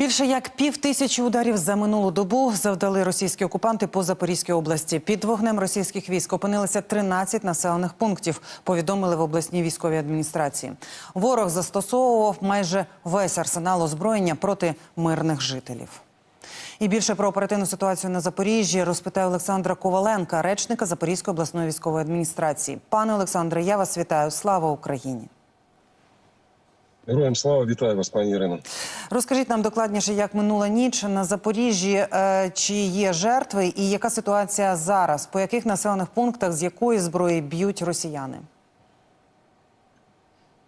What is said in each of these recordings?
Більше як пів тисячі ударів за минулу добу завдали російські окупанти по Запорізькій області. Під вогнем російських військ опинилися 13 населених пунктів. Повідомили в обласній військовій адміністрації. Ворог застосовував майже весь арсенал озброєння проти мирних жителів. І більше про оперативну ситуацію на Запоріжжі розпитає Олександра Коваленка, речника Запорізької обласної військової адміністрації. Пане Олександре, я вас вітаю. Слава Україні! Героям слава вітаю вас, пані Ірино. Розкажіть нам докладніше, як минула ніч на Запоріжжі, е, чи є жертви, і яка ситуація зараз? По яких населених пунктах з якої зброї б'ють росіяни?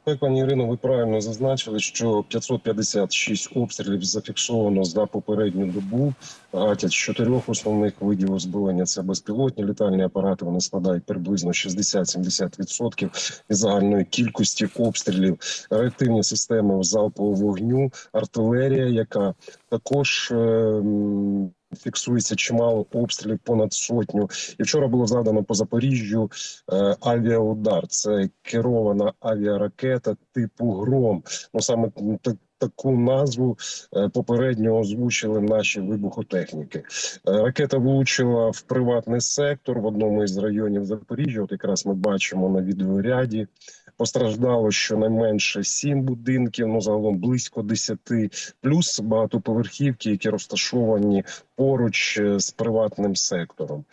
Пані Ірино, ви правильно зазначили, що 556 обстрілів зафіксовано за попередню добу. Гатять чотирьох основних видів озброєння. Це безпілотні літальні апарати. Вони складають приблизно 60-70% від загальної кількості обстрілів. Реактивні системи залпового вогню, артилерія, яка також. е, Фіксується чимало обстрілів, понад сотню. І вчора було завдано по Запоріжжю е, авіаудар. Це керована авіаракета типу Гром. Ну саме так. Таку назву е, попередньо озвучили наші вибухотехніки. Е, Ракета влучила в приватний сектор в одному із районів Запоріжжя. От якраз ми бачимо на відеоряді. Постраждало щонайменше сім будинків, ну загалом близько десяти, плюс багатоповерхівки, які розташовані поруч е, з приватним сектором.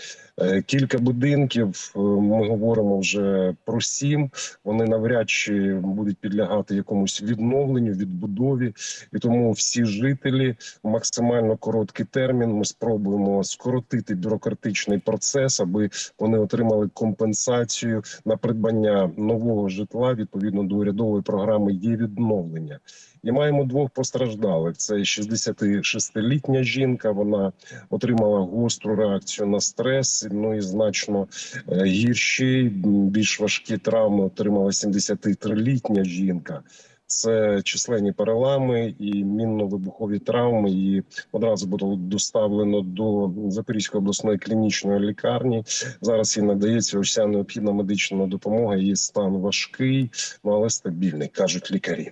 Е, Кілька будинків. е, Ми говоримо вже про сім. Вони навряд чи будуть підлягати якомусь відновленню, відбудові, і тому всі жителі в максимально короткий термін. Ми спробуємо скоротити бюрократичний процес, аби вони отримали компенсацію на придбання нового житла відповідно до урядової програми. Є відновлення. І маємо двох постраждалих. Це 66-літня жінка. Вона отримала гостру реакцію на стрес. Ну і значно е, гірші, більш важкі травми отримала 73-літня жінка. Це численні перелами і мінно-вибухові травми. І одразу було доставлено до Запорізької обласної клінічної лікарні. Зараз їй надається вся необхідна медична допомога. Її стан важкий, ну але стабільний, кажуть лікарі.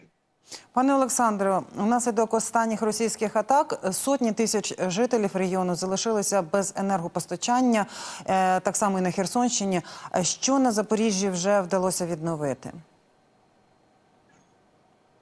Пане Олександре, внаслідок останніх російських атак сотні тисяч жителів регіону залишилися без енергопостачання, е, так само і на Херсонщині. Е, Що на Запоріжжі вже вдалося відновити?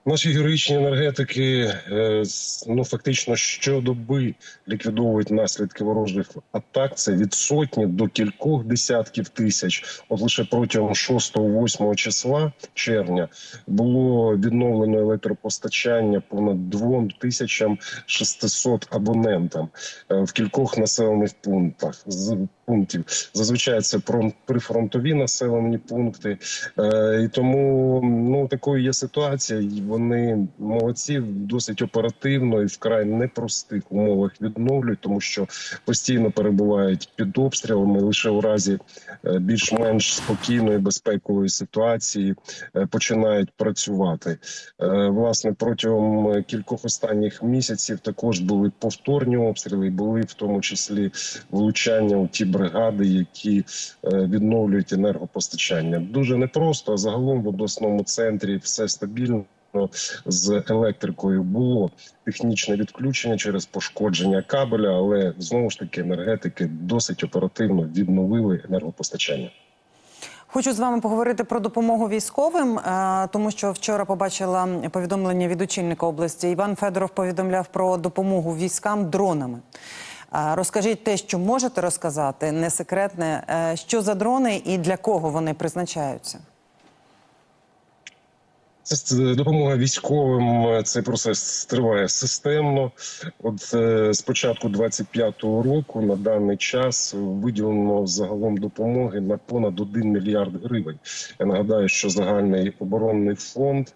Наші героїчні енергетики е, ну фактично щодоби ліквідовують наслідки ворожих атак. Це від сотні до кількох десятків тисяч. От лише протягом 6-8 числа червня було відновлено електропостачання понад 2 тисячам 600 абонентам е, в кількох населених пунктах з пунктів. Зазвичай це прифронтові населені пункти. Е, і тому ну такою є ситуація. Вони молодці досить оперативно і вкрай непростих умовах відновлюють, тому що постійно перебувають під обстрілами. Лише у разі е, більш-менш спокійної безпекової ситуації е, починають працювати. Е, Власне, протягом кількох останніх місяців також були повторні обстріли, були в тому числі влучання у ті бригади, які відновлюють енергопостачання. Дуже непросто. А загалом в обласному центрі все стабільно. З електрикою було технічне відключення через пошкодження кабеля, але знову ж таки енергетики досить оперативно відновили енергопостачання. Хочу з вами поговорити про допомогу військовим, е, тому що вчора побачила повідомлення від очільника області. Іван Федоров повідомляв про допомогу військам дронами. Е, Розкажіть те, що можете розказати, не секретне, Е, що за дрони і для кого вони призначаються. Це допомога військовим. е, Цей процес триває системно. От е, з початку 25-го року на даний час виділено загалом допомоги на понад 1 мільярд гривень. Я нагадаю, що загальний оборонний фонд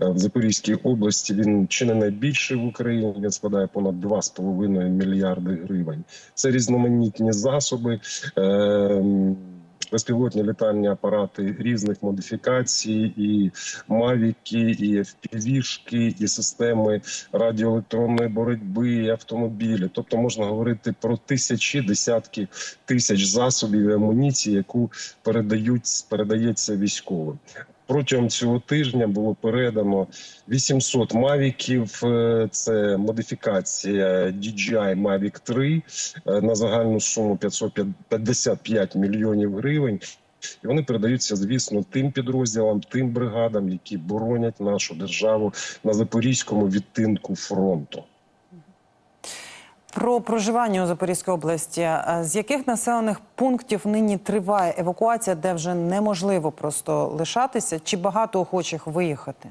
е, в Запорізькій області він чи не найбільший в Україні. Він складає понад 2,5 мільярди гривень. Це різноманітні засоби. Е, Безпілотні літальні апарати різних модифікацій, і мавіки, і FPV-шки, і системи радіоелектронної боротьби, і автомобілі. Тобто можна говорити про тисячі, десятки тисяч засобів і амуніції, яку передають передається військовим. Протягом цього тижня було передано 800 мавіків. Е, Це модифікація DJI Mavic 3 е, на загальну суму 555 мільйонів гривень. І вони передаються, звісно, тим підрозділам, тим бригадам, які боронять нашу державу на запорізькому відтинку фронту. Про проживання у Запорізькій області. З яких населених пунктів нині триває евакуація, де вже неможливо просто лишатися? Чи багато охочих виїхати?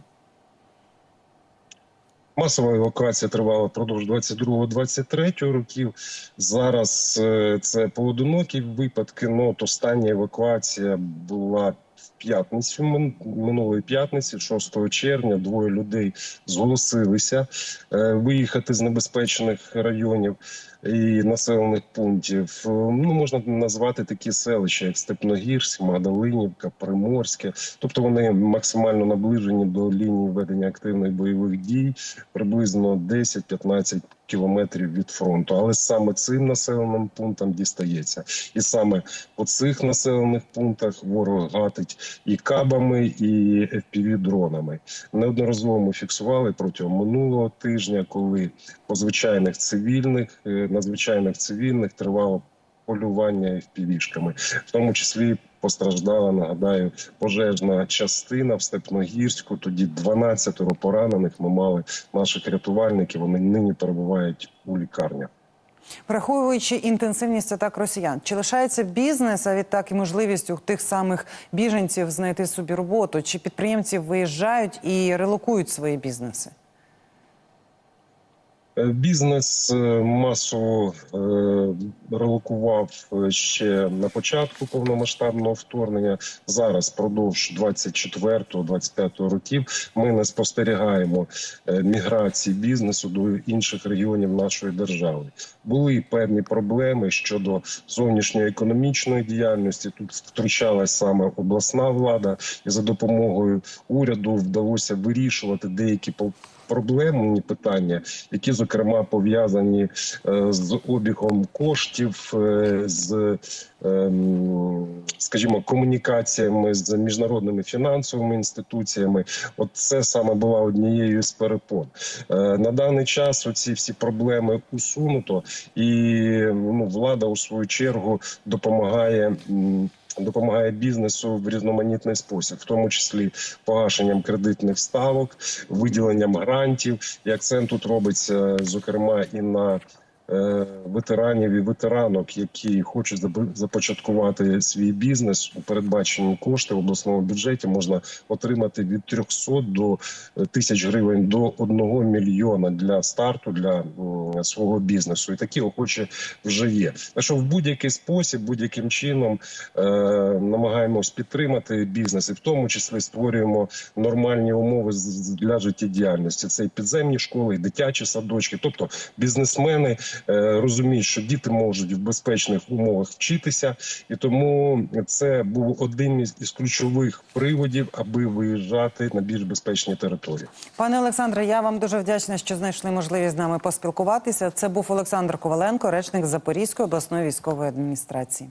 Масова евакуація тривала впродовж 22-23 років. Зараз е, це поодинокі випадки. Ну от остання евакуація була в п'ятницю минулої п'ятниці, 6 червня. Двоє людей зголосилися е, виїхати з небезпечних районів і населених пунктів. Ну можна назвати такі селища, як Степногірськ, Магдалинівка, Приморське. Тобто вони максимально наближені до лінії ведення активних бойових дій, приблизно 10-15 кілометрів від фронту. Але саме цим населеним пунктам дістається, і саме по цих населених пунктах ворог гатить і кабами, і fpv дронами. Неодноразово ми фіксували протягом минулого тижня, коли по звичайних цивільних, е, на звичайних цивільних тривало полювання FPV-шками. в тому числі. Постраждала, нагадаю, пожежна частина в Степногірську. Тоді 12 поранених ми мали наших рятувальників. Вони нині перебувають у лікарнях. Враховуючи інтенсивність атак росіян, чи лишається бізнес, а відтак і можливість у тих самих біженців знайти собі роботу? Чи підприємці виїжджають і релокують свої бізнеси? Е, Бізнес е, масово е, релокував ще на початку повномасштабного вторгнення. Зараз, продовж 24-25 років, ми не спостерігаємо міграції бізнесу до інших регіонів нашої держави. Були певні проблеми щодо зовнішньої економічної діяльності. Тут втручалась саме обласна влада, і за допомогою уряду вдалося вирішувати деякі проблемні питання, які зокрема пов'язані е, з обігом коштів, е, з ем, скажімо, комунікаціями з міжнародними фінансовими інституціями. От це саме була однією з перепон. Е, На даний час оці всі проблеми усунуто, і ну, влада у свою чергу допомагає. Допомагає бізнесу в різноманітний спосіб, в тому числі погашенням кредитних ставок, виділенням грантів. І акцент тут робиться зокрема і на ветеранів і ветеранок, які хочуть започаткувати свій бізнес у передбачені кошти в обласному бюджеті. Можна отримати від 300 до е, тисяч гривень до 1 мільйона для старту для свого бізнесу. І такі охочі вже є. Так що в будь-який спосіб, будь-яким чином е, намагаємось підтримати бізнес, і в тому числі створюємо нормальні умови для життєдіяльності. Це і підземні школи, і дитячі садочки. Тобто бізнесмени е, розуміють, що діти можуть в безпечних умовах вчитися, і тому це був один із, із ключових приводів, аби виїжджати на більш безпечні території. Пане Олександре, я вам дуже вдячна, що знайшли можливість з нами поспілкуватися. Це був Олександр Коваленко, речник Запорізької обласної військової адміністрації.